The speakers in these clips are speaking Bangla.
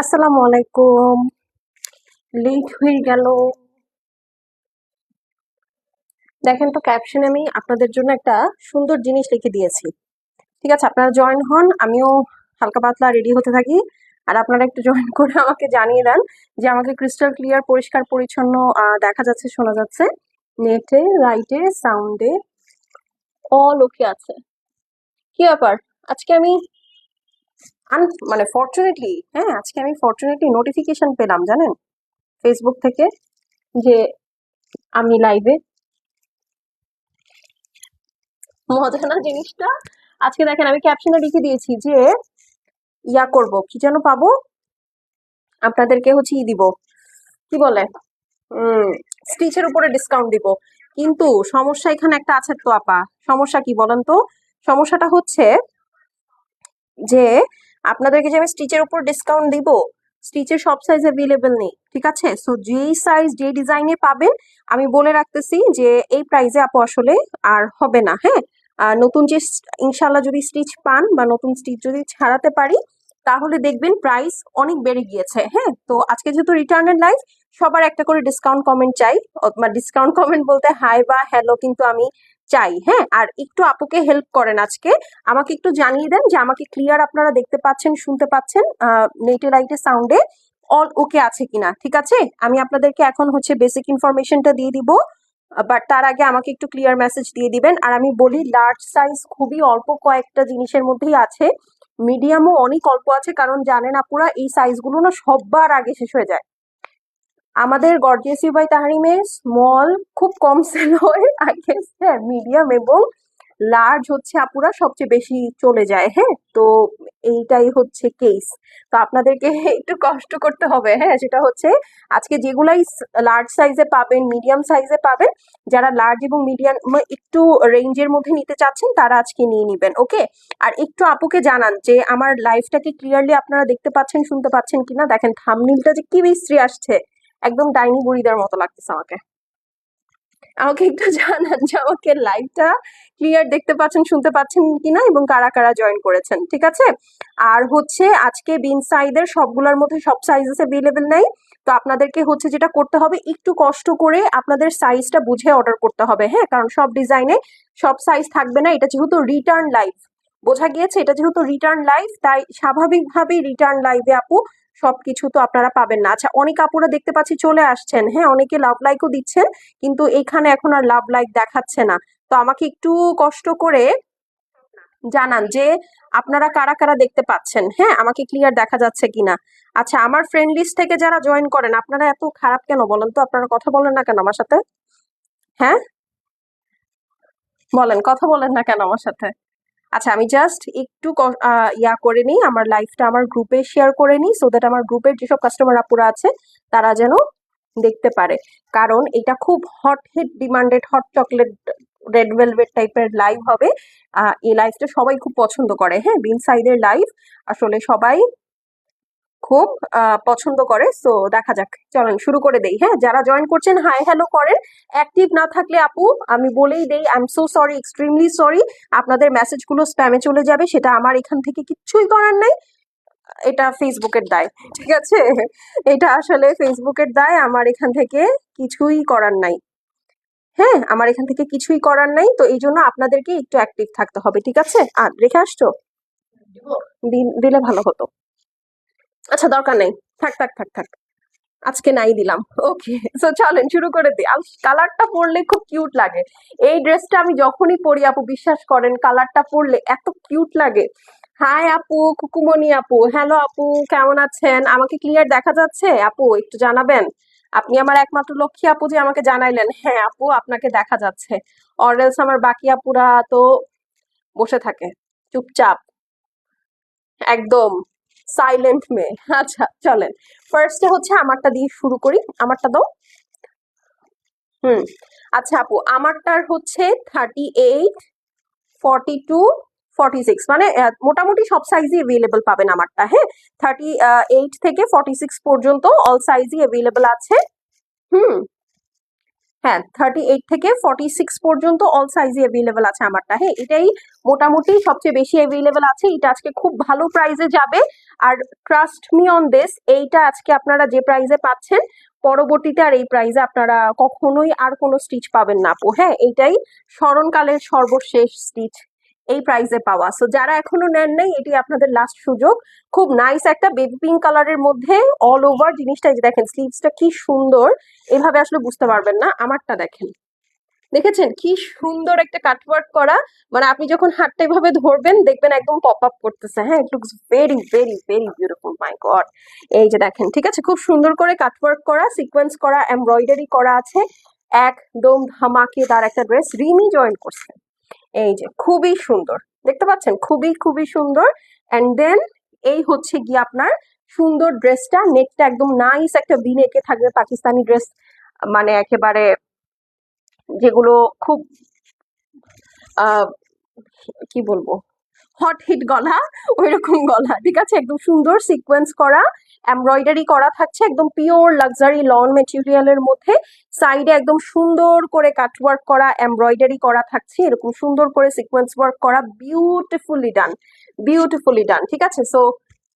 আসসালামু আলাইকুম। লেট হয়ে গেল। দেখেন তো ক্যাপশনে আমি আপনাদের জন্য একটা সুন্দর জিনিস লিখে দিয়েছি। ঠিক আছে, আপনারা জয়েন হন, আমিও হালকা পাতলা রেডি হতে থাকি। আর আপনারা একটু জয়েন করে আমাকে জানিয়ে দেন যে আমাকে ক্রিস্টাল ক্লিয়ার পরিষ্কার, পরিচ্ছন্ন দেখা যাচ্ছে, শোনা যাচ্ছে। নেটে রাইটে সাউন্ডে অল ওকে আছে। কি ব্যাপার? আজকে আমি আন মানে ফর্চুনেটলি হ্যাঁ আজকে আমি ফর্চুনেটলি নোটিফিকেশন পেলাম, জানেন? ফেসবুক থেকে যে আমি লাইভে মজা জিনিসটা, আজকে দেখেন আমি ক্যাপশনে লিখে দিয়েছি যে, ইয়া করব, কি যেন পাবো? আপনাদেরকে হচ্ছে ই দিব, কি বলে? স্টিচের উপরে ডিসকাউন্ট দিব। কিন্তু সমস্যা এখানে একটা আছে তো আপা, সমস্যা কি বলেন তো? সমস্যাটা হচ্ছে যে আপনাদেরকে যে আমি স্টিচের উপর ডিসকাউন্ট দিব, স্টিচের সব সাইজ অ্যাভেলেবেল নেই, ঠিক আছে? সো যেই সাইজ যে ডিজাইনে পাবেন, আমি বলে রাখতেছি যে এই প্রাইসে আপু আসলে আর হবে না হ্যাঁ? নতুন যে ইনশাল্লাহ যদি স্টিচ পান বা নতুন স্টিচ যদি ছাড়াতে পারি, তাহলে দেখবেন প্রাইস অনেক বেড়ে গিয়েছে হ্যাঁ? তো আজকে যেহেতু রিটার্নের লাইফ সবার একটা করে ডিসকাউন্ট কমেন্ট চাই ডিসকাউন্ট কমেন্ট বলতে হাই বা হ্যালো কিন্তু আমি চাই হ্যাঁ? আর একটু আপুকে হেল্প করেন আজকে। আমাকে একটু জানিয়ে দেন যে আমাকে ক্লিয়ার আপনারা দেখতে পাচ্ছেন, শুনতে পাচ্ছেন নেটে লাইটে সাউন্ডে অল ওকে আছে কিনা, ঠিক আছে? আমি আপনাদেরকে এখন হচ্ছে বেসিক ইনফরমেশনটা দিয়ে দিব বাট তার আগে আমাকে একটু ক্লিয়ার মেসেজ দিয়ে দিবেন। আর আমি বলি লার্জ সাইজ খুবই অল্প কয়েকটা জিনিসের মধ্যেই আছে। মিডিয়ামও অনেক অল্প আছে, কারণ জানেন আপুরা, এই সাইজগুলো না সববার আগে শেষ হয়ে যায়। আমাদের গর্জিয়াসি বাই তাহারিমে স্মল খুব কম সেল হয় আগে হ্যাঁ মিডিয়াম এবং লার্জ হচ্ছে আপুরা, সবচেয়ে বেশি চলে যায় হ্যাঁ তো এইটাই হচ্ছে কেস তো আপনাদেরকে একটু কষ্ট করতে হবে হ্যাঁ সেটা হচ্ছে আজকে যেগুলাই লার্জ সাইজে পাবেন মিডিয়াম সাইজে পাবেন, যারা লার্জ এবং মিডিয়াম একটু রেঞ্জের মধ্যে নিতে চাচ্ছেন, তারা আজকে নিয়ে নিবেন ওকে আর একটু আপুকে জানান যে, আমার লাইফটাকে ক্লিয়ারলি আপনারা দেখতে পাচ্ছেন, শুনতে পাচ্ছেন কিনা? দেখেন থামনিলটা যে কি বিশ্রী আসছে। একদম ডাইনি বুড়িদের মতো লাগতেছে আমাকে। আমাকে একটু জানান যে আমাকে লাইভটা ক্লিয়ার দেখতে পাচ্ছেন, শুনতে পাচ্ছেন কিনা এবং কারা কারা জয়েন করেছেন, ঠিক আছে? আর হচ্ছে আজকে বিন সাইজের সবগুলোর মধ্যে সব সাইজেস অ্যাভেলেবেল নেই। তো আপনাদেরকে হচ্ছে যেটা করতে হবে, একটু কষ্ট করে আপনাদের সাইজটা বুঝে অর্ডার করতে হবে হ্যাঁ? কারণ সব ডিজাইনে সব সাইজ থাকবে না, এটা যেহেতু রিটার্ন লাইভ বোঝা গিয়েছে, এটা যেহেতু রিটার্ন লাইভ তাই স্বাভাবিকভাবেই রিটার্ন লাইভে আপু সবকিছু তো আপনারা পাবেন না। আচ্ছা অনেক আপুরা দেখতে পাচ্ছি চলে আসছেন। হ্যাঁ অনেকে লাভ লাইকও দিচ্ছেন, কিন্তু এখানে এখন আর লাভ লাইক দেখাচ্ছে না। তো আমাকে একটু কষ্ট করে জানান যে আপনারা কারা কারা দেখতে পাচ্ছেন? হ্যাঁ আমাকে ক্লিয়ার দেখা যাচ্ছে কিনা। আচ্ছা আমার ফ্রেন্ড লিস্ট থেকে যারা জয়েন করেন, আপনারা এত খারাপ কেন বলেন তো? আপনারা কথা বলেন না কেন আমার সাথে? হ্যাঁ? বলেন, কথা বলেন না কেন আমার সাথে? আচ্ছা আমি জাস্ট একটু ইয়া করে নিই, আমার লাইফটা আমার গ্রুপে শেয়ার করে নিই সো দ্যাট আমার গ্রুপের যেসব কাস্টমার আপুরা আছে, তারা যেন দেখতে পারে। কারণ এটা খুব hot hit demanded hot chocolate red velvet টাইপের লাইভ হবে। এই লাইভটা সবাই খুব পছন্দ করে হ্যাঁ? বিন সাইডের লাইভ আসলে সবাই খুব পছন্দ করে। সো দেখা যাক। চলেন, শুরু করে দেই। হ্যাঁ যারা জয়েন করছেন হাই হ্যালো করেন। অ্যাক্টিভ না থাকলে, আপু, আমি বলেই দেই I am so sorry extremely sorry আপনাদের মেসেজগুলো স্প্যামে চলে যাবে, সেটা আমার এখান থেকে কিচ্ছুই করার নাই। এটা ফেসবুকের দায়, ঠিক আছে? এটা আসলে ফেসবুকের দায়, আমার এখান থেকে কিছুই করার নাই। হ্যাঁ আমার এখান থেকে কিছুই করার নাই, তো এই জন্য আপনাদেরকে একটু অ্যাক্টিভ থাকতে হবে, ঠিক আছে? আর রেখে আসছো? দিলে ভালো হতো। আচ্ছা দরকার নেই। থাক থাক থাক থাক। আজকে নাই দিলাম। ওকে সো চলেন, শুরু করে দিই। কালারটা পরলে খুব কিউট লাগে। এই ড্রেসটা আমি যখনই পরি, আপু, বিশ্বাস করেন কালারটা পরলে এত কিউট লাগে। হাই আপু কুকুমনি আপু। হ্যালো আপু, কেমন আছেন? আমাকে ক্লিয়ার দেখা যাচ্ছে? আপু, একটু জানাবেন? আপনি আমার একমাত্র লক্ষ্মী আপু যে আমাকে জানাইলেন। হ্যাঁ আপু, আপনাকে দেখা যাচ্ছে। অরেলস আমার বাকি আপুরা তো বসে থাকে। চুপচাপ। একদম। সাইলেন্ট মেয়ে আচ্ছা চলেন। ফার্স্টে হচ্ছে আমারটা দিয়ে শুরু করি। আমারটা দাও। হুম। আচ্ছা আপু, আমারটার হচ্ছে thirty eight forty two forty six মানে মোটামুটি সব সাইজই অ্যাভেলেবল পাবেন আমারটা হ্যাঁ? থার্টি এইট থেকে ফর্টি সিক্স পর্যন্ত অল সাইজই অ্যাভেলেবল আছে। হুম। হ্যাঁ থার্টি এইট থেকে ফর্টি সিক্স পর্যন্ত অল সাইজে অ্যাভেলেবেল আছে আমারটা। হ্যাঁ এটাই মোটামুটি সবচেয়ে বেশি অ্যাভেলেবেল আছে। এটা আজকে খুব ভালো প্রাইজে যাবে। আর ট্রাস্ট মি অন দিস এইটা আজকে আপনারা যে প্রাইজে পাচ্ছেন, পরবর্তীতে আর এই প্রাইজে আপনারা কখনোই আর কোনো স্টিচ পাবেন না আপু। হ্যাঁ এইটাই স্মরণকালের সর্বশেষ স্টিচ এই প্রাইসে পাওয়া। সো যারা এখনও নেন নাই, এটি আপনাদের লাস্ট সুযোগ। খুব নাইস একটা বেবি পিঙ্ক কালারের মধ্যে অল ওভার জিনিসটা এই যে দেখেন স্লিভসটা কি সুন্দর। এভাবে আসলে বুঝতে পারবেন না, আমারটা দেখেন। দেখেছেন? কি সুন্দর একটা কাটওয়ার্ক করা। মানে আপনি যখন হাতটা এভাবে ধরবেন, দেখবেন একদম পপ আপ করতেছে। হ্যাঁ it looks very very very beautiful my god এই যে দেখেন, ঠিক আছে? খুব সুন্দর করে কাটওয়ার্ক করা সিকোয়েন্স করা এমব্রয়ডারি করা আছে। একদম ধামাকেদার একটা ড্রেস রিমি জয়েন করছে। এই যে খুবই সুন্দর। দেখতে পাচ্ছেন? খুবই খুবই সুন্দর। অ্যান্ড দেন এই হচ্ছে গিয়ে আপনার সুন্দর ড্রেসটা নেকটা একদম নাইস একটা বিন এঁকে থাকবে পাকিস্তানি ড্রেস মানে একেবারে যেগুলো খুব কি বলব? হট হিট গলা ওই রকম গলা, ঠিক আছে? একদম সুন্দর সিকোয়েন্স করা এমব্রয়ডারি করা থাকছে একদম পিওর লাক্সারি লন মেটেরিয়ালের মধ্যে। সাইডে একদম সুন্দর করে কাটওয়ার্ক করা এমব্রয়ডারি করা থাকছে, এরকম সুন্দর করে সিকোয়েন্স ওয়ার্ক করা বিউটিফুলি ডান বিউটিফুলি ডান ঠিক আছে? সো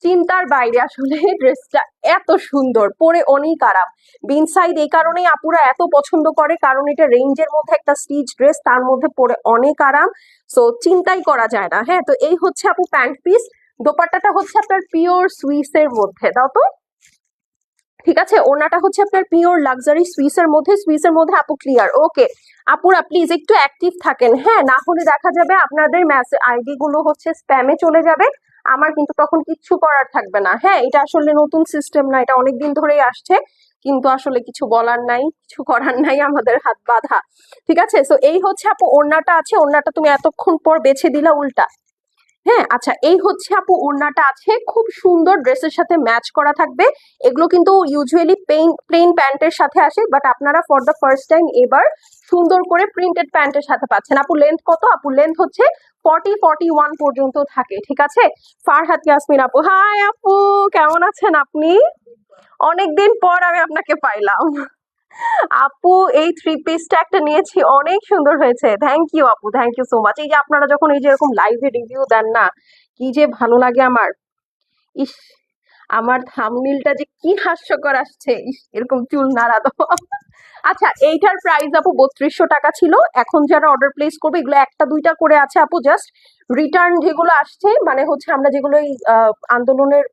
চিন্তার বাইরে আসলে ড্রেসটা এত সুন্দর, পরে অনেক আরাম। বিন সাইড এই কারণেই আপুরা এত পছন্দ করে, কারণ এটা রেঞ্জের মধ্যে একটা স্টিচ ড্রেস, তার মধ্যে পরে অনেক আরাম। সো, চিন্তাই করা যায় না হ্যাঁ? তো এই হচ্ছে আপু প্যান্ট পিস। দোপাট্টাটা হচ্ছে আপনার পিওর সুইসের মধ্যে, দাও তো। ঠিক আছে? ওনাটা হচ্ছে আপনার পিওর লাক্সারি সুইসের মধ্যে সুইসের মধ্যে আপু ক্লিয়ার। ওকে, আপুরা প্লিজ একটু অ্যাক্টিভ থাকেন হ্যাঁ? না হলে দেখা যাবে আপনাদের মেসেজ আইডি গুলো হচ্ছে স্প্যামে চলে যাবে। আমার কিন্তু তখন কিচ্ছু করার থাকবে না। হ্যাঁ এটা আসলে নতুন সিস্টেম না, এটা অনেকদিন ধরেই আসছে, কিন্তু আসলে কিছু বলার নাই, কিছু করার নাই, আমাদের হাত বাঁধা। ঠিক আছে? তো এই হচ্ছে আপু, ওড়নাটা আছে, ওড়নাটা তুমি এতক্ষণ পর বেছে দিলা উল্টা। হ্যাঁ আচ্ছা এই হচ্ছে আপু, ওড়নাটা আছে, খুব সুন্দর ড্রেসের সাথে ম্যাচ করা থাকবে। এগুলো কিন্তু ইউজুয়ালি প্লেন প্লেন প্যান্টের সাথে আসে বাট আপনারা ফর দ্য ফার্স্ট টাইম এবার সুন্দর করে প্রিন্টেড প্যান্টের সাথে পাচ্ছেন। আপু লেন্থ কত? আপু লেন্থ হচ্ছে ফর্টি ফর্টি ওয়ান পর্যন্ত থাকে, ঠিক আছে? ফারহাত, ইয়াসমিন আপু হাই আপু, কেমন আছেন আপনি? অনেকদিন পর আমি আপনাকে পাইলাম। আপু, এই থ্রি পিসটা একটা নিয়েছি, অনেক সুন্দর হয়েছে। থ্যাংক ইউ আপু থ্যাংক ইউ সো মাচ এই যে আপনারা যখন এই যে এরকম লাইভে রিভিউ দেন না, কি যে ভালো লাগে আমার। ইস আমার থামনিলটা যে কি হাস্যকর আসছে এরকম চুল নাড়া দাও আচ্ছা এইটার প্রাইস আপু বত্রিশশো টাকা ছিল। এখন যারা অর্ডার প্লেস করবে, এগুলো একটা দুইটা করে আছে আপু জাস্ট রিটার্ন যেগুলো আসছে মানে হচ্ছে আমরা যেগুলো এই আন্দোলনের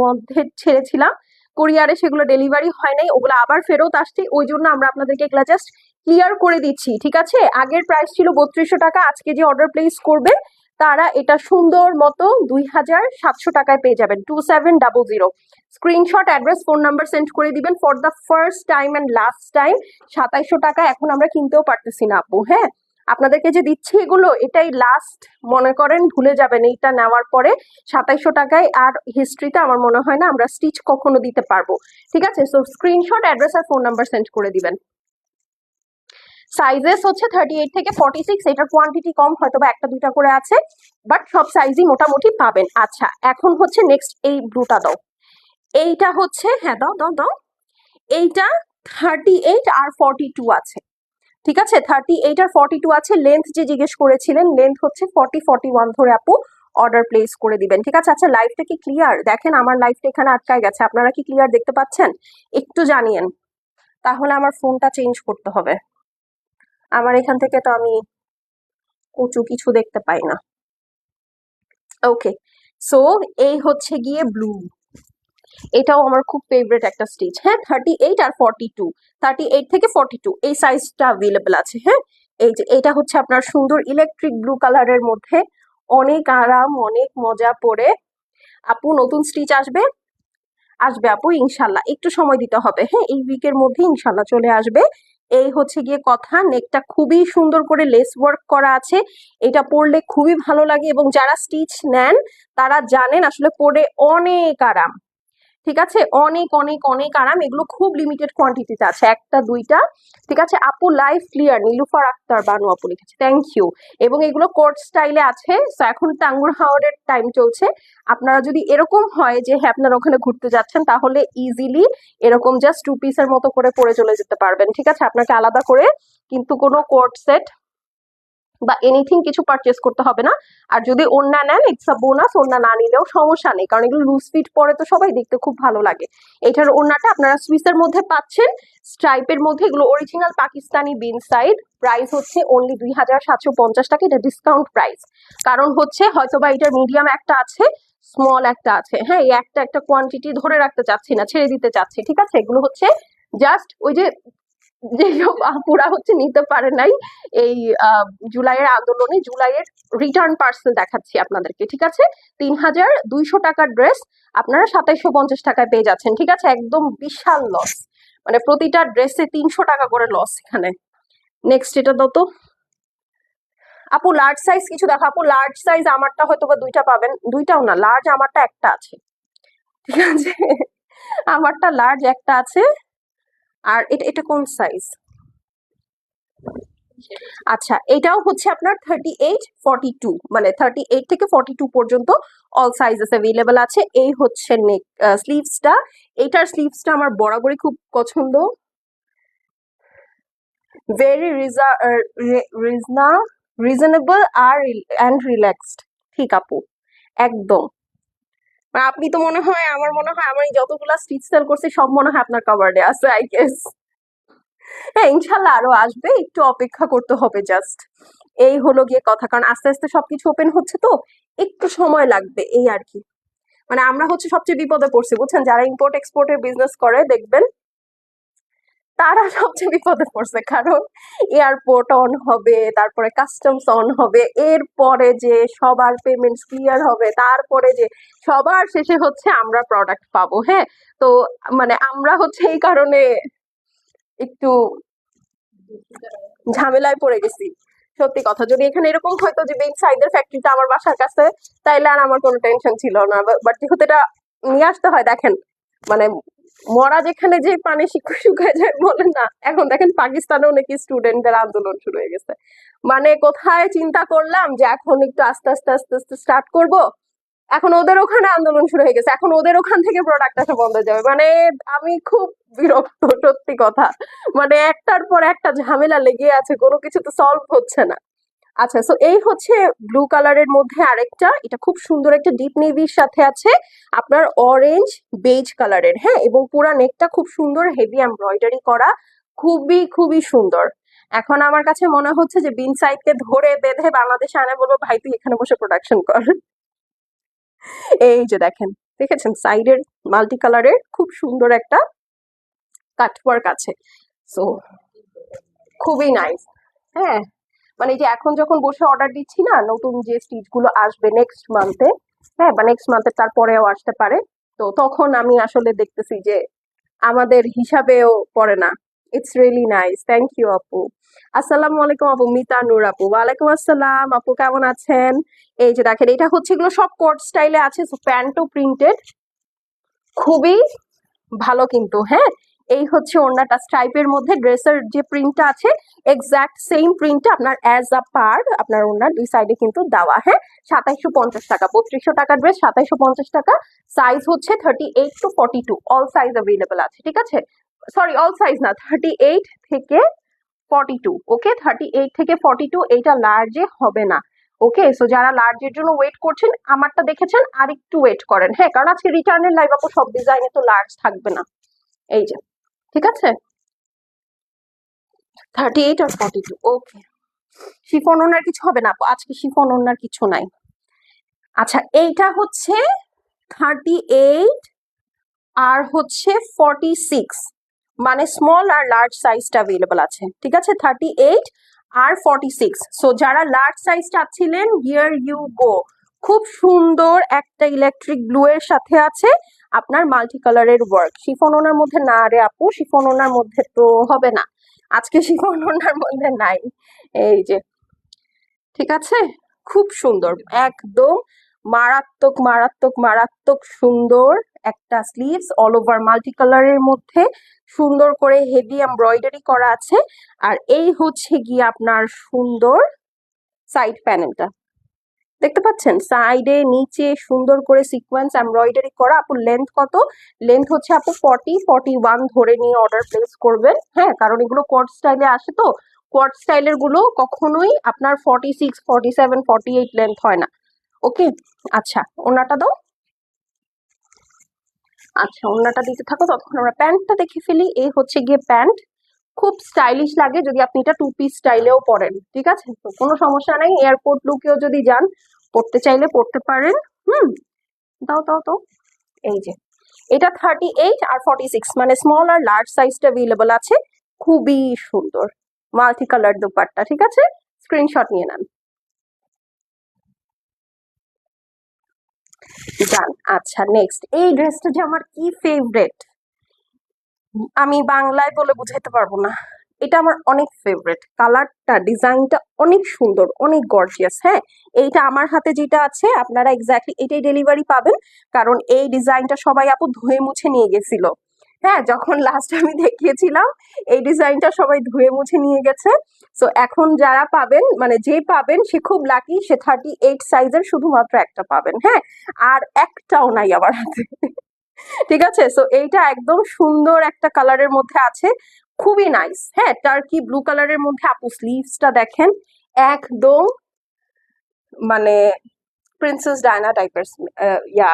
মধ্যে ছেড়েছিলাম কোরিয়ারে সেগুলো ডেলিভারি হয় নাই, ওগুলো আবার ফেরত আসছে, ওই জন্য আমরা আপনাদেরকে এগুলা জাস্ট ক্লিয়ার করে দিচ্ছি, ঠিক আছে? আগের প্রাইস ছিল বত্রিশশো টাকা, আজকে যে অর্ডার প্লেস করবে তারা এটা সুন্দর মতো দুই হাজার সাতশো টাকায় পেয়ে যাবেন। Two seven double zero screenshot address phone number send করে দিবেন for the first time and last time সাতাইশশো টাকা এখন আমরা কিনতেও পারতেছি না আপু হ্যাঁ? আপনাদেরকে যে দিচ্ছি এগুলো, এটাই লাস্ট মনে করেন, ভুলে যাবেন। এইটা নেওয়ার পরে সাতাইশশো টাকায় আর হিস্ট্রিতে আমার মনে হয় না আমরা স্টিচ কখনো দিতে পারব। ঠিক আছে? সো স্ক্রিনশট অ্যাড্রেস আর ফোন নাম্বার সেন্ড করে দিবেন। সাইজেস হচ্ছে থার্টি এইট থেকে ফর্টি সিক্স এটার কোয়ান্টিটি কম হয়তো বা একটা, দুইটা করে আছে বাট সব সাইজই মোটামুটি পাবেন। আচ্ছা এখন হচ্ছে নেক্সট এই ব্লুটা দাও। এইটা হচ্ছে হ্যাঁ দাও দাও দাও। এইটা থার্টি এইট আর ফর্টি টু আছে। ঠিক আছে? থার্টি এইট আর ফর্টি টু আছে। লেন্থ যে জিজ্ঞেস করেছিলেন লেন্থ হচ্ছে ফর্টি ফর্টি ওয়ান ধরে আপু অর্ডার প্লেস করে দিবেন। ঠিক আছে? আচ্ছা লাইভটা কি ক্লিয়ার দেখেন, আমার লাইভটা এখানে আটকায় গেছে। আপনারা কি ক্লিয়ার দেখতে পাচ্ছেন? একটু জানিয়েন। তাহলে আমার ফোনটা চেঞ্জ করতে হবে। আমার এখান থেকে তো আমি উঁচু কিছু দেখতে পাই না। ওকে সো এই হচ্ছে গিয়ে ব্লু এটাও আমার খুব ফেভারিট একটা স্টিচ হ্যাঁ থার্টি এইট আর ফর্টি টু থার্টি এইট থেকে ফর্টি টু এই সাইজটা অ্যাভেলেবেল আছে হ্যাঁ? এই যে, এটা হচ্ছে আপনার সুন্দর ইলেকট্রিক ব্লু কালারের মধ্যে। অনেক আরাম, অনেক মজা পড়ে আপু, নতুন স্টিচ আসবে? আসবে আপু, ইনশাল্লাহ। একটু সময় দিতে হবে হ্যাঁ? এই উইকের মধ্যে ইনশাল্লাহ চলে আসবে। এই হচ্ছে গিয়ে কথা। নেকটা খুবই সুন্দর করে লেস ওয়ার্ক করা আছে। এটা পরলে খুবই ভালো লাগে এবং যারা স্টিচ নেন, তারা জানেন আসলে পরে অনেক আরাম। ঠিক আছে? অনেক অনেক অনেক আরাম। এগুলো খুব লিমিটেড কোয়ান্টিটিতে আছে। একটা, দুইটা। ঠিক আছে? আপু লাইভ ক্লিয়ার নীলুফার আক্তার, বানু আপু লিখেছে। থ্যাংক ইউ এবং এগুলো কোর্ট স্টাইলে আছে। তো এখন টাঙ্গুর হাওয়ারের টাইম চলছে। আপনারা যদি এরকম হয় যে হ্যাঁ আপনারা ওখানে ঘুরতে যাচ্ছেন, তাহলে ইজিলি এরকম জাস্ট টু পিসের মতো করে পরে চলে যেতে পারবেন। ঠিক আছে? আপনাকে আলাদা করে কিন্তু কোনো কোর্ট সেট বা এনিথিং কিছু পারচেস করতে হবে না। আর যদি ওন্না নেন ইটস আ বোনাস ওন্না না নিলেও সমস্যা নেই, কারণ এগুলো লুজ ফিট পরে তো সবাই দেখতে খুব ভালো লাগে। এটার ওন্নাটা আপনারা সুইসের মধ্যে পাচ্ছেন স্ট্রাইপের মধ্যে, এগুলো অরিজিনাল পাকিস্তানি বিন সাইড প্রাইস হচ্ছে অনলি দুই হাজার সাতশো পঞ্চাশ টাকা, এটা ডিসকাউন্ট প্রাইস কারণ হচ্ছে হয়তো বা এটার মিডিয়াম একটা আছে স্মল একটা আছে। হ্যাঁ এই একটা একটা কোয়ান্টিটি ধরে রাখতে চাচ্ছি না, ছেড়ে দিতে চাচ্ছি, ঠিক আছে? এগুলো হচ্ছে জাস্ট ওই যে যেসব আপুরা হচ্ছে নিতে পারে নাই, এই জুলাইয়ের আন্দোলনে জুলাইয়ের রিটার্ন পার্সেল দেখাচ্ছি আপনাদেরকে, ঠিক আছে? তিন হাজার দুইশো টাকার ড্রেস আপনারা সাতাইশো পঞ্চাশ টাকায় পেয়ে যাচ্ছেন, ঠিক আছে? একদম বিশাল লস মানে প্রতিটা ড্রেসে তিনশো টাকা করে লস এখানে। নেক্সট এটা দাও তো। আপু লার্জ সাইজ কিছু দেখো, আপু লার্জ সাইজ আমারটা হয়তো বা দুইটা পাবেন, দুইটাও না লার্জ আমারটা একটা আছে, ঠিক আছে? আমারটা লার্জ একটা আছে। আর এটা এটা কোন সাইজ আচ্ছা এটাও হচ্ছে আপনার থার্টি এইট ফর্টি টু মানে থার্টি এইট থেকে ফর্টি টু পর্যন্ত অল সাইজেস অ্যাভেলেবেল আছে। এই হচ্ছে নেক স্লিভসটা এইটার স্লিভসটা আমার বরাবরই খুব পছন্দ। ভেরি রিজনা রিজনেবল আর অ্যান্ড রিল্যাক্সড ঠিক আপু, একদম। আপনি তো মনে হয়, আমার মনে হয় আমি যতগুলা স্টিচ সেল করছি, সব মনে হয় আপনার কাভার্ডে আছে আই গেস হ্যাঁ ইনশাল্লাহ আরও আসবে, একটু অপেক্ষা করতে হবে জাস্ট এই হলো গিয়ে কথা, কারণ আস্তে আস্তে সবকিছু ওপেন হচ্ছে তো, একটু সময় লাগবে, এই আর কি। মানে আমরা হচ্ছে সবচেয়ে বিপদে পড়ছি, বুঝছেন? যারা ইম্পোর্ট এক্সপোর্টের বিজনেস করে, দেখবেন তারা সবচেয়ে বিপদে পড়ছে, কারণ এয়ারপোর্ট অন হবে, তারপরে কাস্টমস অন হবে, এরপরে যে সবার পেমেন্টস ক্লিয়ার হবে, তারপরে যে সবার শেষে হচ্ছে আমরা প্রোডাক্ট পাবো হ্যাঁ? তো মানে আমরা হচ্ছে এই কারণে একটু ঝামেলায় পড়ে গেছি, সত্যি কথা। যদি এখানে এরকম হয়তো যে বেন সাইডের ফ্যাক্টরিটা আমার বাসার কাছে, তাইলে আর আমার কোনো টেনশন ছিল না। বাট যেহেতু এটা নিয়ে আসতে হয়, দেখেন মানে মরা যেখানে যে পানি শুকায় যায় বলে না। এখন দেখেন পাকিস্তানেও নাকি স্টুডেন্টদের আন্দোলন শুরু হয়ে গেছে। মানে কোথায় চিন্তা করলাম যে এখন একটু আস্তে আস্তে আস্তে আস্তে স্টার্ট করব? এখন ওদের ওখানে আন্দোলন শুরু হয়ে গেছে। এখন ওদের ওখান থেকে প্রোডাক্ট আসা বন্ধ হয়ে যাবে। মানে আমি খুব বিরক্ত, সত্যি কথা। মানে একটার পর একটা ঝামেলা লেগে আছে, কোনো কিছু তো সলভ হচ্ছে না। আচ্ছা সো এই হচ্ছে ব্লু কালারের মধ্যে আরেকটা। এটা খুব সুন্দর একটা ডিপ নেভির সাথে আছে। আপনার অরেঞ্জ বেজ কালারের হ্যাঁ? এবং পুরা নেকটা খুব সুন্দর হেভি এমব্রয়ডারি করা। খুবই খুবই সুন্দর। এখন আমার কাছে মনে হচ্ছে যে বিন সাইডকে ধরে বেঁধে বাংলাদেশে আনে বলব, ভাই, তুই এখানে বসে প্রোডাকশন কর। এই যে দেখেন, দেখেছেন? সাইডের মাল্টি কালারের খুব সুন্দর একটা কাটওয়ার্ক আছে। সো খুবই নাইস হ্যাঁ? মানে যে এখন যখন বসে অর্ডার দিচ্ছি না, নতুন যে স্টিচগুলো আসবে নেক্সট মান্থে হ্যাঁ বা নেক্সট মান্থের তারপরেও আসতে পারে, তো তখন আমি আসলে দেখতেছি যে আমাদের হিসাবেও পড়ে না। It's really nice thank you আপু। আসসালামু আলাইকুম, আপু। মিতা নূর, আপু। ওয়ালাইকুম আসসালাম। আপু, কেমন আছেন? এই যে দেখেন, এটা হচ্ছে এগুলো সব কোট স্টাইলে আছে প্যান্টও প্রিন্টেড খুবই ভালো কিন্তু হ্যাঁ? এই হচ্ছে ওড়নাটা স্ট্রাইপের মধ্যে ড্রেসের যে প্রিন্টটা আছে এক্সাক্ট সেম প্রিন্টটা আপনার অ্যাজ আ পার আপনার ওড়নার দুই সাইডে কিন্তু দেওয়া। হ্যাঁ সাতাইশো পঞ্চাশ টাকা, বত্রিশশো টাকা ড্রেস সাতাইশো পঞ্চাশ টাকা। সাইজ হচ্ছে thirty eight to forty two all size available আছে, ঠিক আছে? সরি অল সাইজ না থার্টি এইট থেকে forty two okay thirty eight থেকে ফর্টি টু এইটা লার্জে হবে না ওকে সো যারা লার্জের জন্য ওয়েট করছেন, আমারটা দেখেছেন আর একটু ওয়েট করেন। হ্যাঁ কারণ আজকে রিটার্নের লাইভ আপু সব ডিজাইনে তো লার্জ থাকবে না। এই যে। ঠিক আছে? থার্টি এইট আর ফর্টি টু ওকে শিফন ওনার কিছু হবে না আজকে শিফন ওনার কিছু নাই। আচ্ছা এইটা হচ্ছে থার্টি এইট আর হচ্ছে ফর্টি সিক্স মানে স্মল আর লার্জ সাইজটা অ্যাভেলেবল আছে, ঠিক আছে? থার্টি এইট আর ফর্টি সিক্স সো যারা লার্জ সাইজ চাচ্ছিলেন হিয়ার ইউ গো খুব সুন্দর একটা ইলেকট্রিক ব্লু এর সাথে আছে আপনার মাল্টি কালারের ওয়ার্ক শিফন ওনার মধ্যে না রে আপু, শিফন ওনার মধ্যে তো হবে না। আজকে শিফন ওনার মধ্যে নাই। এই যে, ঠিক আছে? খুব সুন্দর, একদম মারাত্মক মারাত্মক মারাত্মক সুন্দর একটা স্লিভস অল ওভার মাল্টি কালারের মধ্যে। সুন্দর করে হেভি এমব্রয়ডারি করা আছে। আর এই হচ্ছে গিয়ে আপনার সুন্দর সাইড প্যানেলটা দেখতে পাচ্ছেন? সাইডে নিচে সুন্দর করে সিকোয়েন্স এমব্রয়ডারি করা। আপুর লেন্থ কত? লেন্থ হচ্ছে আপু ফর্টি ফর্টি ওয়ান ধরে নিয়ে অর্ডার প্লেস করবেন। হ্যাঁ কারণ এগুলো কোয়ার্ট স্টাইলে আসে তো। কোয়ার্ট স্টাইলেরগুলো কখনোই আপনার forty six forty seven forty eight length হয় না। ওকে আচ্ছা ওনাটা দাও। আচ্ছা ওনাটা দিতে থাকো। ততক্ষণ আমরা প্যান্টটা দেখে ফেলি। এই হচ্ছে গিয়ে প্যান্ট খুব স্টাইলিশ লাগে যদি আপনি এটা টু পিস স্টাইলেও পরেন, ঠিক আছে? তো কোনো সমস্যা নেই এয়ারপোর্ট লুকেও যদি যান, পড়তে চাইলে পড়তে পারেন, হুম? দাও দাও তো এই যে। এটা থার্টি এইট আর ফর্টি সিক্স মানে স্মল আর লার্জ সাইজটা অ্যাভেলেবল আছে, খুবই সুন্দর। মাল্টি কালার দুপাট্টা, ঠিক আছে? স্ক্রিনশট নিয়ে নেন। আচ্ছা নেক্সট এই ড্রেসটা যে আমার কি ফেভারেট আমি বাংলায় বলে বুঝাইতে পারব না। এটা আমার অনেক ফেভারেট কালারটা ডিজাইনটা অনেক সুন্দর, অনেক গর্জিয়াস হ্যাঁ? এইটা আমার হাতে যেটা আছে, আপনারা এক্স্যাক্টলি এটাই ডেলিভারি পাবেন। কারণ এই ডিজাইনটা সবাই আপু ধুয়ে মুছে নিয়ে গেছিল। হ্যাঁ যখন লাস্ট আমি দেখিয়েছিলাম, এই ডিজাইনটা সবাই ধুয়ে মুছে নিয়ে গেছে। সো এখন যারা পাবেন মানে যে পাবেন, সে খুব লাকি সে থার্টি এইট সাইজের শুধুমাত্র একটা পাবেন হ্যাঁ? আর একটাও নাই আমার হাতে। ঠিক আছে? সো এইটা একদম সুন্দর একটা কালারের মধ্যে আছে। খুবই নাইস হ্যাঁ টার্কি ব্লু কালারের মধ্যে আপু স্লিভসটা দেখেন। একদম মানে প্রিন্সেস ডায়না টাইপের ইয়া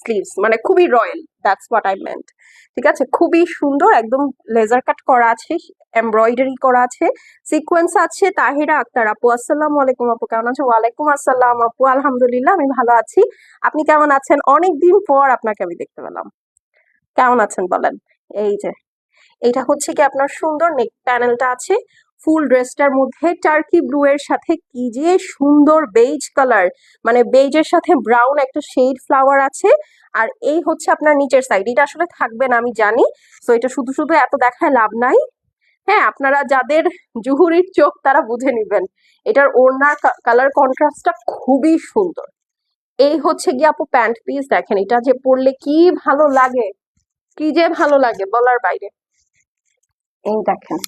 স্লিভস মানে খুবই royal that's what I meant ঠিক আছে? খুবই সুন্দর, একদম লেজার কাট করা আছে এমব্রয়ডারি করা আছে সিকোয়েন্স আছে, তাহিরা আক্তার আপু, আসসালাম আলাইকুম আপু, কেমন আছো ওয়ালাইকুম আসসালাম আপু, আলহামদুলিল্লাহ, আমি ভালো আছি। আপনি কেমন আছেন? অনেক দিন পর আপনাকে আমি দেখতে পেলাম। কেমন আছেন বলেন? এই যে এটা হচ্ছে কি আপনার সুন্দর নেক প্যানেলটা আছে ফুল ড্রেসটার মধ্যে টার্কি ব্লু এর সাথে কি যে সুন্দর বেজ কালার মানে বেজের সাথে ব্রাউন একটা শেড ফ্লাওয়ার আছে, আর এই হচ্ছে আপনার নিচের সাইড। এটা আসলে থাকবে না, আমি জানি। তো এটা শুধু শুধু এত দেখায় লাভ নাই। হ্যাঁ আপনারা যাদের জুহুরির চোখ, তারা বুঝে নেবেন। এটার ওড়নার কালার কন্ট্রাস্টটা খুবই সুন্দর। এই হচ্ছে গিয়ে আপু প্যান্ট পিস। দেখেন, এটা যে পরলে কি ভালো লাগে, কি যে ভালো লাগে, বলার বাইরে। এই দেখেন।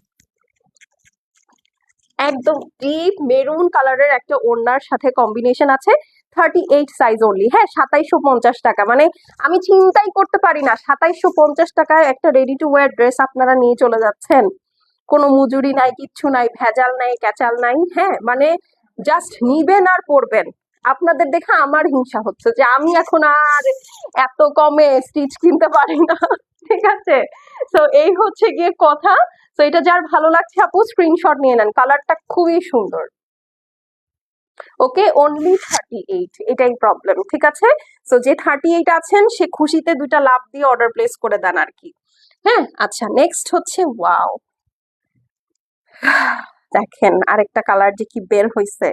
একদম ডিপ মেরুন কালারের একটা ওড়নার সাথে কম্বিনেশন আছে। থার্টি এইট সাইজ অনলি হ্যাঁ সাতাইশো পঞ্চাশ টাকা। মানে আমি চিন্তাই করতে পারি না সাতাইশো পঞ্চাশ টাকায় একটা রেডি টু ওয়ার ড্রেস আপনারা নিয়ে চলে যাচ্ছেন। কোনো মজুরি নাই, কিচ্ছু নাই, ভেজাল নাই, ক্যাচাল নাই হ্যাঁ মানে জাস্ট নিবেন আর পরবেন। আপনাদের দেখে আমার হিংসা হচ্ছে যে আমি এখন আর এত কমে স্টিচ কিনতে পারি না। ঠিক আছে? তো এই হচ্ছে গিয়ে কথা। তো এটা যার ভালো লাগছে, আপু স্ক্রিনশট নিয়ে নেন। কালারটা খুবই সুন্দর। ওকে অনলি থার্টি এইট এটাই প্রবলেম ঠিক আছে? তো যে থার্টি এইট আছেন, সে খুশিতে দুইটা লাভ দিয়ে অর্ডার প্লেস করে দেন আর কি। হ্যাঁ আচ্ছা নেক্সট হচ্ছে ওয়াও দেখেন, আরেকটা কালার যে কি বের হয়েছে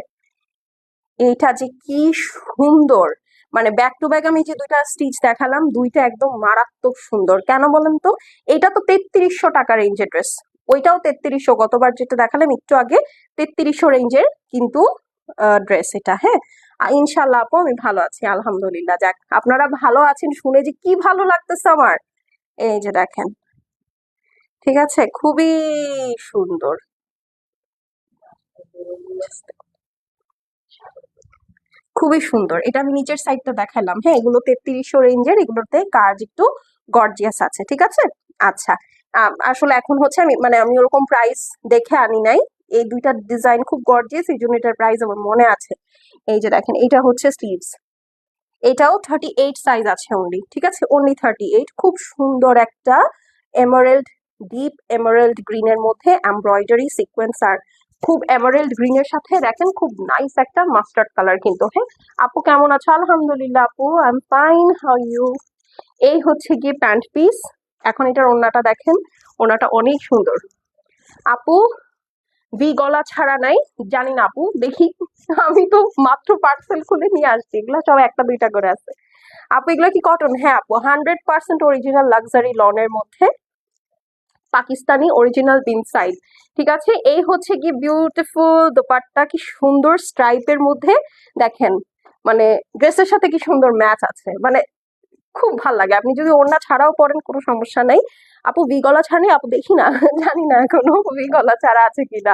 এইটা যে কি সুন্দর। মানে ব্যাক টু ব্যাক আমি যে দুইটা স্টিচ দেখালাম, দুইটা একদম মারাত্মক সুন্দর। কেন বলেন তো? এটা তো তেত্রিশশো টাকা রেঞ্জের ড্রেস ওইটাও তেত্রিশশো। গতবার যেটা দেখালাম একটু আগে, তেত্রিশশো রেঞ্জের কিন্তু ড্রেস এটা হ্যাঁ? ইনশাল্লাহ আপু, আমি ভালো আছি, আলহামদুলিল্লাহ। যাক, আপনারা ভালো আছেন শুনে যে কি ভালো লাগতেছে আমার? এই যে দেখেন। ঠিক আছে? খুবই সুন্দর। খুবই সুন্দর। এটা আমি নিচের সাইডটা দেখালাম। হ্যাঁ এগুলো তেত্রিশশো রেঞ্জের এগুলোতে কাজ একটু গর্জিয়াস আছে, ঠিক আছে? আচ্ছা আসলে এখন হচ্ছে আমি মানে আমি ওরকম প্রাইস দেখে আনি নাই। এই দুইটা ডিজাইন খুব গর্জিয়াস এই জন্য এটার প্রাইস আমার মনে আছে। এই যে দেখেন, এটা হচ্ছে স্লিভস এটাও থার্টি এইট সাইজ আছে অনলি ঠিক আছে? অনলি থার্টি এইট খুব সুন্দর একটা এমারেল্ড ডিপ এমারেল্ড গ্রিনের মধ্যে এমব্রয়ডারি সিকোয়েন্স আর খুব এমারেল্ড গ্রিনের সাথে দেখেন খুব নাইস একটা মাস্টার্ড কালার কিন্তু হ্যাঁ? আপু কেমন আছো? আলহামদুলিল্লাহ আপু I am fine how you এই হচ্ছে গিয়ে প্যান্ট পিস এখন এটার ওনাটা দেখেন ওনাটা অনেক সুন্দর। আপু, ভি গলা ছাড়া নাই, জানি না আপু, দেখি, আমি তো মাত্র পার্সেল খুলে নিয়ে আসছি, এগুলো সব একটা দুইটা করে আছে। আপু, এগুলো কি কটন হ্যাঁ আপু হান্ড্রেড পার্সেন্ট অরিজিনাল লাক্সারি লনের মধ্যে পাকিস্তানি অরিজিনাল বিন সাইড ঠিক আছে? এই হচ্ছে কি বিউটিফুল দোপাট্টা। কি সুন্দর স্ট্রাইপের মধ্যে দেখেন মানে ড্রেসের সাথে কি সুন্দর ম্যাচ আছে। মানে খুব ভালো লাগে। আপনি যদি ওড়না ছাড়াও পরেন, কোনো সমস্যা নেই। আপু ভি গলা ছাড়নি আপু দেখি না, জানি না এখনও ভি গলা ছাড়া আছে কিনা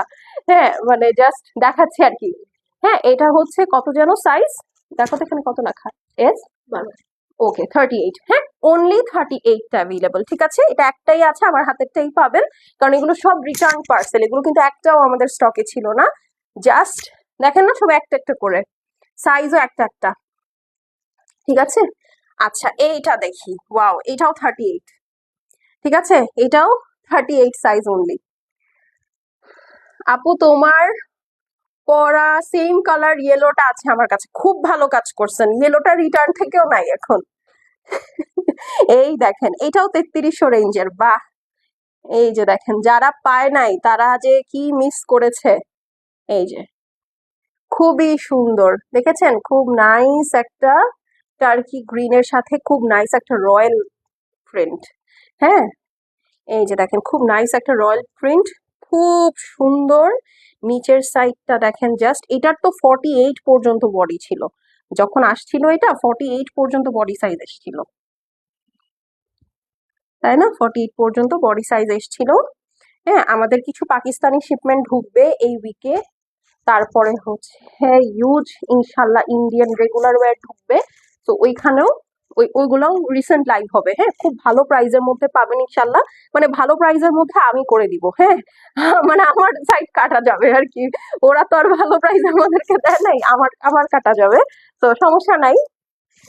হ্যাঁ মানে জাস্ট দেখাচ্ছে আর কি। হ্যাঁ এটা হচ্ছে কত যেন সাইজ দেখো তো এখানে কত লেখা। এস ওকে থার্টি এইট হ্যাঁ? অনলি থার্টি এইটটা অ্যাভেলেবল ঠিক আছে? এটা একটাই আছে, আমার হাতেরটাই পাবেন। কারণ এগুলো সব রিটার্ন পার্সেল এগুলো কিন্তু একটাও আমাদের স্টকে ছিল না। জাস্ট দেখেন না, সব একটা একটা করে। সাইজও একটা একটা। ঠিক আছে? আচ্ছা এইটা দেখি। ওয়াও এটাও থার্টি এইট ঠিক আছে? এটাও থার্টি এইট সাইজ অনলি আপু, তোমার পরা সেম কালার ইয়েলোটা আছে আমার কাছে। খুব ভালো কাজ করছেন। ইয়েলোটা রিটার্ন থেকেও নাই এখন। এই দেখেন, এটাও তেত্রিশশো রেঞ্জের বাহ! এই যে দেখেন, যারা পায় নাই, তারা যে কি মিস করেছে। এই যে, খুবই সুন্দর। দেখেছেন? খুব নাইস একটা টার্কি গ্রিনের সাথে খুব নাইস একটা রয়্যাল প্রিন্ট হ্যাঁ? এই যে দেখেন, খুব নাইস একটা রয়্যাল প্রিন্ট খুব সুন্দর। নিচের সাইডটা দেখেন জাস্ট এটার তো ফর্টি এইট পর্যন্ত বডি ছিল। যখন আসছিল এটা ফর্টি এইট পর্যন্ত বডি সাইজ এসেছিল। তাই না? ফর্টি এইট পর্যন্ত বডি সাইজ এসেছিল। হ্যাঁ আমাদের কিছু পাকিস্তানি শিপমেন্ট ঢুকবে এই উইকে তারপরে হচ্ছে ইউজ ইনশাল্লাহ ইন্ডিয়ান রেগুলার ওয়্যার ঢুকবে। তো ওইখানেও ওই, ওইগুলোও রিসেন্ট লাইভ হবে হ্যাঁ? খুব ভালো প্রাইজের মধ্যে পাবেন ইনশাল্লাহ। মানে ভালো প্রাইজের মধ্যে আমি করে দিব হ্যাঁ? মানে আমার সাইড কাটা যাবে আর কি। ওরা তো আর ভালো প্রাইজ আমাদেরকে দেয় নাই, আমার আমার কাটা যাবে। তো সমস্যা নাই।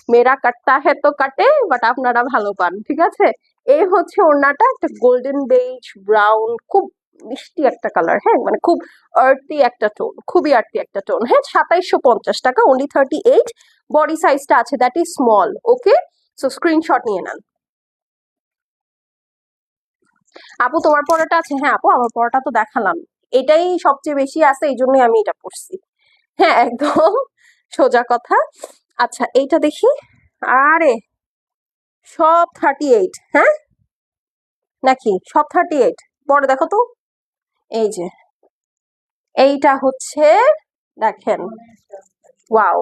মেয়েরা কাটতা হে তো কাটে বাট আপনারা ভালো পান, ঠিক আছে? এই হচ্ছে ওড়নাটা, একটা গোল্ডেন বেজ ব্রাউন খুব মিষ্টি একটা কালার হ্যাঁ? মানে খুব আর্টি একটা টোন খুবই আর্টি একটা টোন হ্যাঁ? সাতাইশশো পঞ্চাশ টাকা অনলি থার্টি এইট বডি সাইজটা আছে that is small okay so screenshot নিয়ে নেন। আপু, তোমার পড়াটা আছে? হ্যাঁ আপু, আমার পড়াটা তো দেখালাম। এটাই সবচেয়ে বেশি আছে, এই জন্যই আমি এটা পড়ছি হ্যাঁ একদম সোজা কথা। আচ্ছা এইটা দেখি। আরে! সব থার্টি এইট হ্যাঁ? নাকি? সব থার্টি এইট পরে দেখো তো। এই যে, এইটা হচ্ছে, দেখেন, ওয়াও।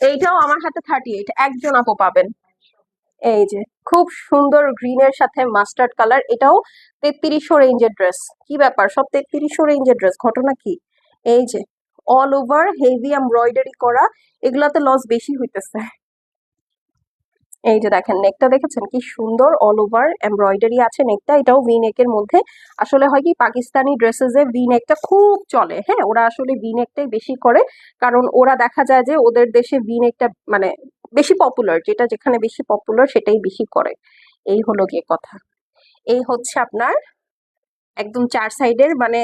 এইটাও আমার হাতে থার্টি এইট একজন আপু পাবেন। এই যে, খুব সুন্দর গ্রিনের সাথে মাস্টার্ড কালার এটাও তেত্রিশশো রেঞ্জের ড্রেস কি ব্যাপার, সব তেত্রিশশো রেঞ্জের ড্রেস ঘটনা কি? এই যে অল ওভার হেভি এমব্রয়ডারি করা, এগুলাতে লস বেশি হইতেছে। এই যে দেখেন নেকটা দেখেছেন? কি সুন্দর অল ওভার এমব্রয়ডারি আছে নেকটা এটাও ভি নেকের মধ্যে। আসলে হয় কি, পাকিস্তানি ড্রেসেসে ভি নেকটা খুব চলে। হ্যাঁ ওরা আসলে ভি নেকটাই বেশি করে। কারণ ওরা দেখা যায় যে ওদের দেশে ভি নেকটা মানে বেশি পপুলার যেটা যেখানে বেশি পপুলার সেটাই বেশি করে। এই হলো গিয়ে কথা। এই হচ্ছে আপনার একদম চার সাইডের মানে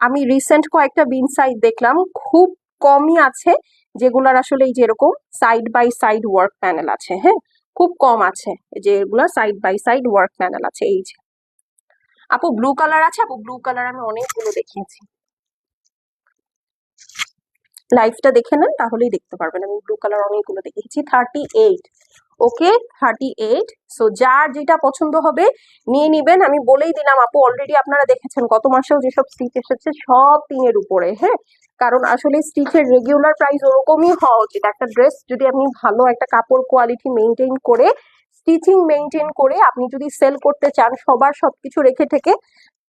আমি রিসেন্ট কয়েকটা বিন সাইড দেখলাম, খুব কমই আছে, যেগুলার আসলে এই যে এরকম side by side work panel আছে হ্যাঁ? খুব কম আছে যেগুলা side by side work panel আছে, এই যে। আপু ব্লু কালার আছে? আপু ব্লু কালার আমি অনেকগুলো দেখিয়েছি। লাইভটা দেখে নেন, তাহলেই দেখতে পারবেন। আমি ব্লু কালার অনেকগুলো দেখিয়েছি। Thirty eight okay thirty eight so যার যেটা পছন্দ হবে, নিয়ে নিবেন। আমি বলেই দিলাম, আপু অলরেডি আপনারা দেখেছেন, গত মাসেও যেসব স্টিচ এসেছে, সব তিনের উপরে হ্যাঁ? কারণ আসলে স্টিচের রেগুলার প্রাইস ওরকমই হওয়া উচিত। একটা ড্রেস যদি আপনি ভালো একটা কাপড় কোয়ালিটি মেনটেন করে স্টিচিং মেনটেন করে, আপনি যদি সেল করতে চান, সবার সবকিছু রেখে থেকে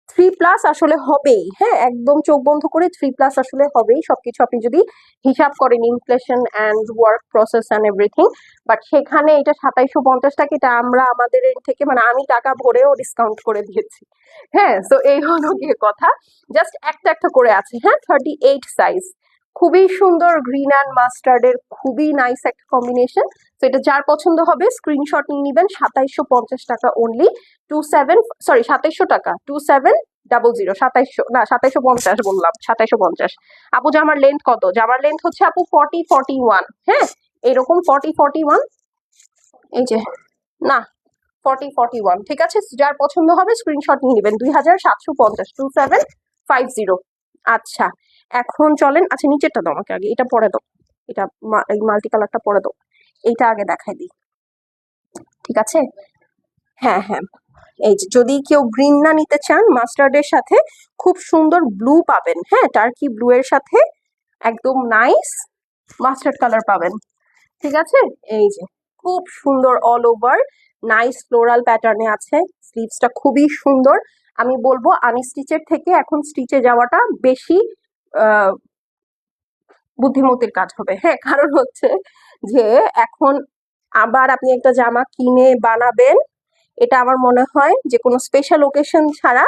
থ্রি প্লাস আসলে হবেই হ্যাঁ? একদম চোখ বন্ধ করে থ্রি প্লাস আসলে হবেই। সবকিছু আপনি যদি হিসাব করেন inflation and work process and everything but সেখানে এটা সাতাইশো পঞ্চাশ টাকা, এটা আমরা আমাদের থেকে মানে আমি টাকা ভরেও ডিসকাউন্ট করে দিয়েছি। হ্যাঁ? তো এই হলো গিয়ে কথা। জাস্ট একটা একটা করে আছে হ্যাঁ? থার্টি এইট সাইজ খুবই সুন্দর গ্রিন অ্যান্ড মাস্টার্ডের খুবই নাইস একটা কম্বিনেশন তো এটা যার পছন্দ হবে স্ক্রিনশট নিয়ে নেবেন, সাতাইশশো পঞ্চাশ টাকা অনলি টু সেভেন সরি সাতাইশশো টাকা। টু সেভেন ডাবল জিরো সাতাইশশো, না, সাতাইশশো পঞ্চাশ বললাম, সাতাইশশো পঞ্চাশ। আপু জামার লেন্থ কত? জামার লেন্থ হচ্ছে আপু ফর্টি ফর্টি ওয়ান হ্যাঁ? এরকম ফর্টি ফর্টি ওয়ান এই যে, না ফর্টি ফর্টি ওয়ান ঠিক আছে? যার পছন্দ হবে স্ক্রিনশট নিয়ে নেবেন। দুই হাজার সাতশো পঞ্চাশ টু সেভেন ফাইভ জিরো আচ্ছা এখন চলেন আচ্ছা নিচেরটা দাও আমাকে আগে, এটা পরে দাও। এটা এই মাল্টি কালারটা পরে দাও। এইটা আগে দেখাই দিই। ঠিক আছে? হ্যাঁ হ্যাঁ। এই যে, যদি কেউ গ্রিন না নিতে চান মাস্টার্ডের সাথে খুব সুন্দর ব্লু পাবেন। হ্যাঁ টার্কি ব্লু এর সাথে একদম নাইস মাস্টার্ড কালার পাবেন। ঠিক আছে? এই যে, খুব সুন্দর অল ওভার নাইস ফ্লোরাল প্যাটার্নে আছে। স্লিভসটা খুবই সুন্দর। আমি বলব আনস্টিচের থেকে এখন স্টিচে যাওয়াটা বেশি বুদ্ধিমতির কাজ হবে। হ্যাঁ কারণ হচ্ছে যে এখন আবার আপনি একটা জামা কিনে বানাবেন, এটা আমার মনে হয় যে কোনো স্পেশাল ওকেশন ছাড়া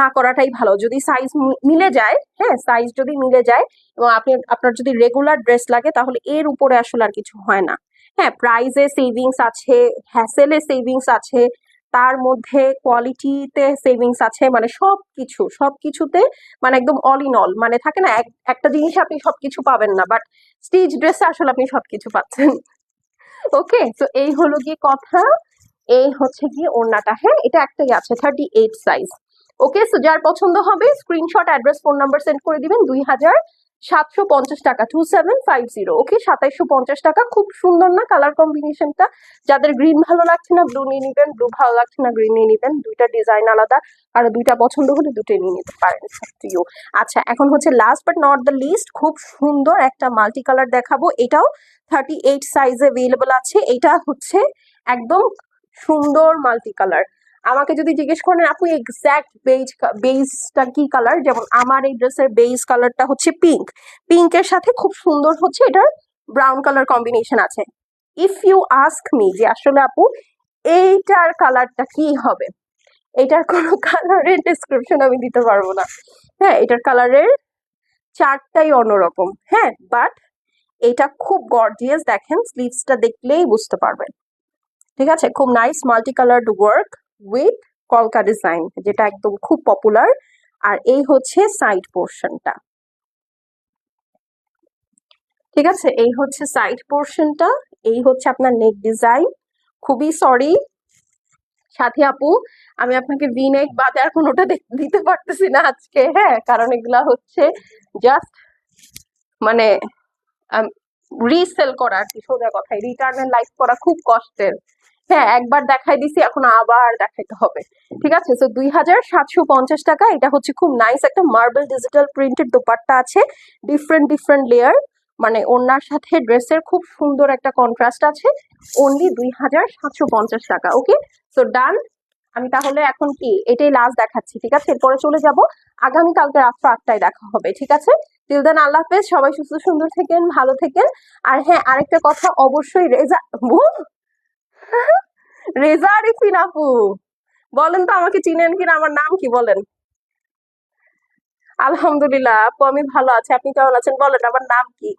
না করাটাই ভালো। যদি সাইজ মিলে যায় হ্যাঁ সাইজ যদি মিলে যায় এবং আপনি, আপনার যদি রেগুলার ড্রেস লাগে তাহলে এর উপরে আসলে আর কিছু হয় না। হ্যাঁ প্রাইজে সেভিংস আছে হ্যাসেলে সেভিংস আছে তার মধ্যে কোয়ালিটিতে সেভিংস আছে মানে সব কিছু সব কিছুতে মানে একদম অল ইন অল মানে থাকে না একটা জিনিস আপনি সবকিছু পাবেন না বাট স্টিচ ড্রেসে আসলে আপনি সবকিছু পাচ্ছেন। ওকে তো এই হলো গিয়ে কথা, এই হচ্ছে গিয়ে ওড়নাটা। হ্যাঁ এটা একটাই আছে thirty eight size okay so যার পছন্দ হবে screenshot address phone number send করে দিবেন, দুই হাজার সাতশো পঞ্চাশ টাকা two seven five zero okay সাতাইশশো পঞ্চাশ টাকা, খুব সুন্দর না কালার কম্বিনেশনটা যাদের গ্রিন ভালো লাগছে না ব্লু নিয়ে নিবেন ব্লু ভালো লাগছে না গ্রিন নিয়ে নিবেন, দুইটা ডিজাইন আলাদা, আর দুইটা পছন্দ হলে দুটোই নিয়ে নিতে পারেন সত্যিও। আচ্ছা এখন হচ্ছে last but not the least খুব সুন্দর একটা মাল্টি কালার দেখাবো। এটাও থার্টি এইট সাইজে অ্যাভেলেবল আছে। এটা হচ্ছে একদম সুন্দর মাল্টি কালার আমাকে যদি জিজ্ঞেস করেন আপু এক্স্যাক্ট বেজ বেজটা কি কালার যেমন আমার এই ড্রেসের বেজ কালারটা হচ্ছে পিঙ্ক পিঙ্কের সাথে খুব সুন্দর হচ্ছে এটার ব্রাউন কালার কম্বিনেশন আছে। ইফ ইউ আস্ক মি যে আসলে আপু, এইটার কালারটা কি হবে? এটার কোনো কালারের ডেসক্রিপশন আমি দিতে পারব না। হ্যাঁ এটার কালারের চারটাই অন্যরকম। হ্যাঁ বাট এটা খুব গর্জিয়াস দেখেন স্লিভসটা দেখলেই বুঝতে পারবেন। ঠিক আছে? খুব nice multi coloured work with কলকা ডিজাইন যেটা একদম খুব পপুলার আর এই হচ্ছে সাইড পোর্শনটা ঠিক আছে? এই হচ্ছে সাইড পোর্শনটা এই হচ্ছে আপনার নেক ডিজাইন খুবই সরি সাথে আপু, আমি আপনাকে ভি নেক বাদে আর কোনোটা দিতে পারতেছি না আজকে হ্যাঁ? কারণ এগুলা হচ্ছে জাস্ট মানে রিসেল করা আর কি, সোজা কথায়। রিটার্ন এন্ড লাইফ করা খুব কষ্টের। হ্যাঁ একবার দেখাই দিছি, এখন আবার দেখাইতে হবে। ঠিক আছে? তো দুই হাজার সাতশো পঞ্চাশ টাকা, এটা হচ্ছে খুব নাইস একটা মার্বেল ডিজিটাল প্রিন্টেড দোপাট্টা আছে। ডিফারেন্ট ডিফারেন্ট লেয়ার মানে ওনার সাথে ড্রেসের খুব সুন্দর একটা কন্ট্রাস্ট আছে। অনলি দুই হাজার সাতশো পঞ্চাশ টাকা ওকে তো ডান আমি তাহলে এখন কি? এটাই লাস্ট দেখাচ্ছি, ঠিক আছে? এরপরে চলে যাব। আগামী কালকে রাত্র আটটায় দেখা হবে, ঠিক আছে? তিল দেন আল্লাহ হাফেজ, সবাই সুস্থ, সুন্দর থেকেন, ভালো থেকেন। আর হ্যাঁ আরেকটা কথা, অবশ্যই রেজা! রেজা আরিফিন আপু? বলেন তো আমাকে চিনেন কিনা, আমার নাম কি বলেন? আলহামদুলিল্লাহ, আপু আমি ভালো আছি, আপনি কেমন আছেন? বলেন, আমার নাম কি?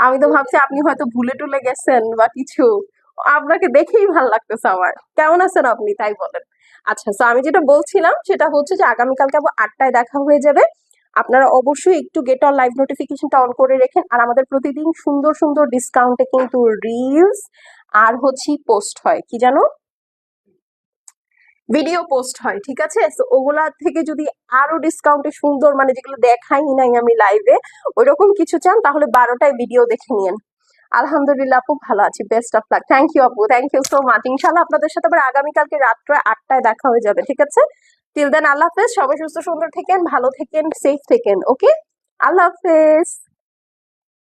আমি তো ভাবছি আপনি হয়তো ভুলে টুলে গেছেন বা কিছু। আপনাকে দেখেই ভালো লাগতেছে আমার। কেমন আছেন আপনি? তাই বলেন। আচ্ছা তো আমি যেটা বলছিলাম, সেটা হচ্ছে যে আগামীকালকে আবার আটটায় দেখা হয়ে যাবে। আপনারা অবশ্যই একটু গেট অন লাইভ নোটিফিকেশনটা অন করে রেখেন। আর আমাদের প্রতিদিন সুন্দর সুন্দর ডিসকাউন্টে কিন্তু রিলস আর হচ্ছে পোস্ট হয়, কি জানো? ভিডিও পোস্ট হয়, ঠিক আছে? ওগুলা থেকে যদি আরও ডিসকাউন্টে সুন্দর মানে যেগুলো দেখাই নাই আমি লাইভে ওইরকম কিছু চান, তাহলে বারোটায় ভিডিও দেখে নিয়েন। আলহামদুলিল্লাহ আপু ভালো আছি। Best of luck thank you আপু থ্যাংক ইউ সো মাচ ইনশাল্লাহ আপনাদের সাথে আবার আগামীকালকে রাত্রে আটটায় দেখা হয়ে যাবে, ঠিক আছে? টিল দেন আল্লাহ হাফেজ। সবাই সুস্থ, সুন্দর থেকেন, ভালো থেকেন সেফ থেকেন ওকে আল্লাহ হাফেজ।